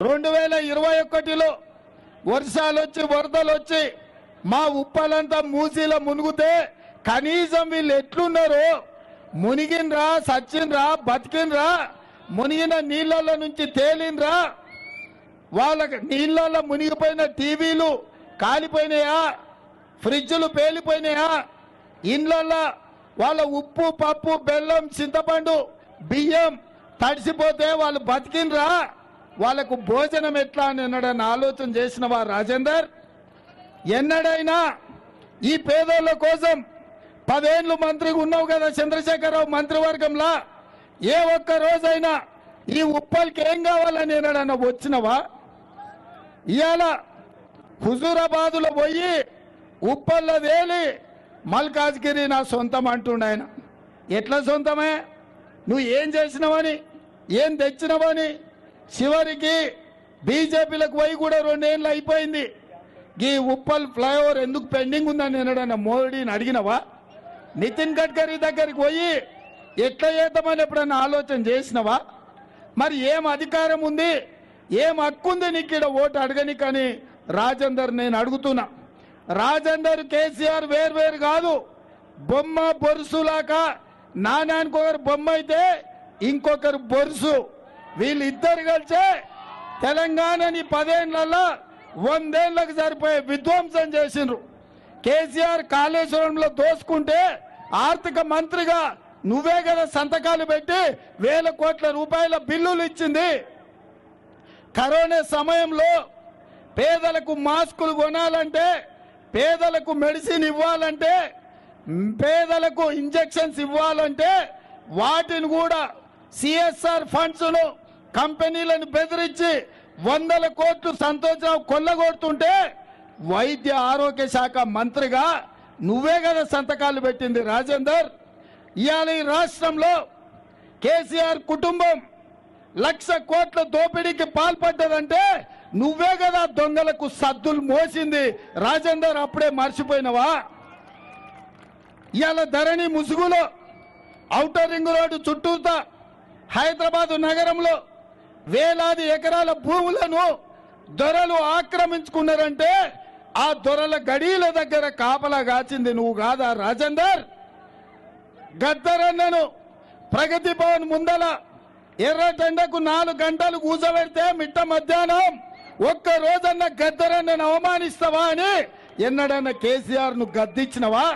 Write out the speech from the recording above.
రెండు వేల ఇరవై ఒకటిలో వర్షాలు వచ్చి వరదలు వచ్చి మా ఉప్పలంతా మూసీలో మునిగితే కనీసం వీళ్ళు ఎట్లున్నారు? మునిగినరా సచ్చినరా బతికినరా మునిగిన నీళ్ళల్లో నుంచి తేలినరా వాళ్ళకి నీళ్ళల్లో మునిగిపోయిన టీవీలు కాలిపోయినాయా? ఫ్రిడ్జ్లు పేలిపోయినాయా? ఇండ్లల్లో వాళ్ళ ఉప్పు పప్పు బెల్లం చింతపండు బియ్యం తడిసిపోతే వాళ్ళు బతికినరా వాళ్ళకు భోజనం ఎట్లా అని ఎన్నడన్నా ఆలోచన చేసినవా రాజేందర్? ఎన్నడైనా ఈ పేదోళ్ళ కోసం పదేళ్ళు మంత్రిగా ఉన్నావు కదా చంద్రశేఖరరావు మంత్రివర్గంలో? ఏ ఒక్క రోజైనా ఈ ఉప్పల్కి ఏం కావాలని ఎన్నడన్నా వచ్చినవా? ఇవాళ హుజూరాబాదులో పోయి ఉప్పల్లో వేలి మల్కాజ్గిరి నా సొంతం అంటుండ ఆయన. ఎట్లా సొంతమే? నువ్వు ఏం చేసినావని? ఏం తెచ్చినావని? చివరికి బీజేపీలకు పోయి కూడా రెండేళ్ళు అయిపోయింది. ఈ ఉప్పల్ ఫ్లైఓవర్ ఎందుకు పెండింగ్ ఉందని నేను మోడీని అడిగినవా? నితిన్ గడ్కరీ దగ్గరికి పోయి ఎట్లా చేద్దామని ఎప్పుడన్నా ఆలోచన చేసినవా? మరి ఏం అధికారం ఉంది? ఏం హక్కు ఉంది నీకు ఇక్కడ ఓటు అడగని కానీ రాజేందర్ నేను అడుగుతున్నా. రాజేందర్ కేసీఆర్ వేరు వేరు కాదు బొమ్మ బొరుసులాక నానానికి ఒకరు బొమ్మ అయితే ఇంకొకరు బొరుసు. వీళ్ళిద్దరు కలిసే తెలంగాణని పదేళ్ళలో వందేళ్ళకు సరిపోయే విధ్వంసం చేసిండ్రు. కేసీఆర్ కాళేశ్వరంలో దోసుకుంటే ఆర్థిక మంత్రిగా నువ్వే కదా సంతకాలు పెట్టి వేల కోట్ల రూపాయల బిల్లులు ఇచ్చింది. కరోనా సమయంలో పేదలకు మాస్కులు కొనాలంటే పేదలకు మెడిసిన్ ఇవ్వాలంటే పేదలకు ఇంజెక్షన్స్ ఇవ్వాలంటే వాటిని కూడా సిఎస్ఆర్ ఫండ్స్ను కంపెనీలను బెదిరించి వందల కోట్లు సంతోషం కొల్లగొడుతుంటే వైద్య ఆరోగ్య శాఖ మంత్రిగా నువ్వే కదా సంతకాలు పెట్టింది రాజేందర్. ఇవాళ ఈ రాష్ట్రంలో కేసీఆర్ కుటుంబం లక్ష కోట్ల దోపిడీకి పాల్పడ్డదంటే నువ్వే కదా దొంగలకు సద్దులు మోసింది రాజేందర్ అప్పుడే మర్చిపోయినవా? ఇవాళ ధరణి ముసుగులో ఔటర్ రింగ్ రోడ్డు చుట్టూతా హైదరాబాదు నగరంలో వేలాది ఎకరాల భూములను దొరలు ఆక్రమించుకున్నారంటే ఆ దొరల గడీల దగ్గర కాపలా కాచింది నువ్వు కాదా రాజేందర్? గద్దరన్నను ప్రగతి భవన్ ముందల ఎర్రటెండకు నాలుగు గంటలు కూర్చోబెడితే మిట్ట మధ్యాహ్నం ఒక్క రోజన్న గద్దరన్నను అవమానిస్తావా అని ఎన్నడన్నా కేసీఆర్ను గద్దించినవా?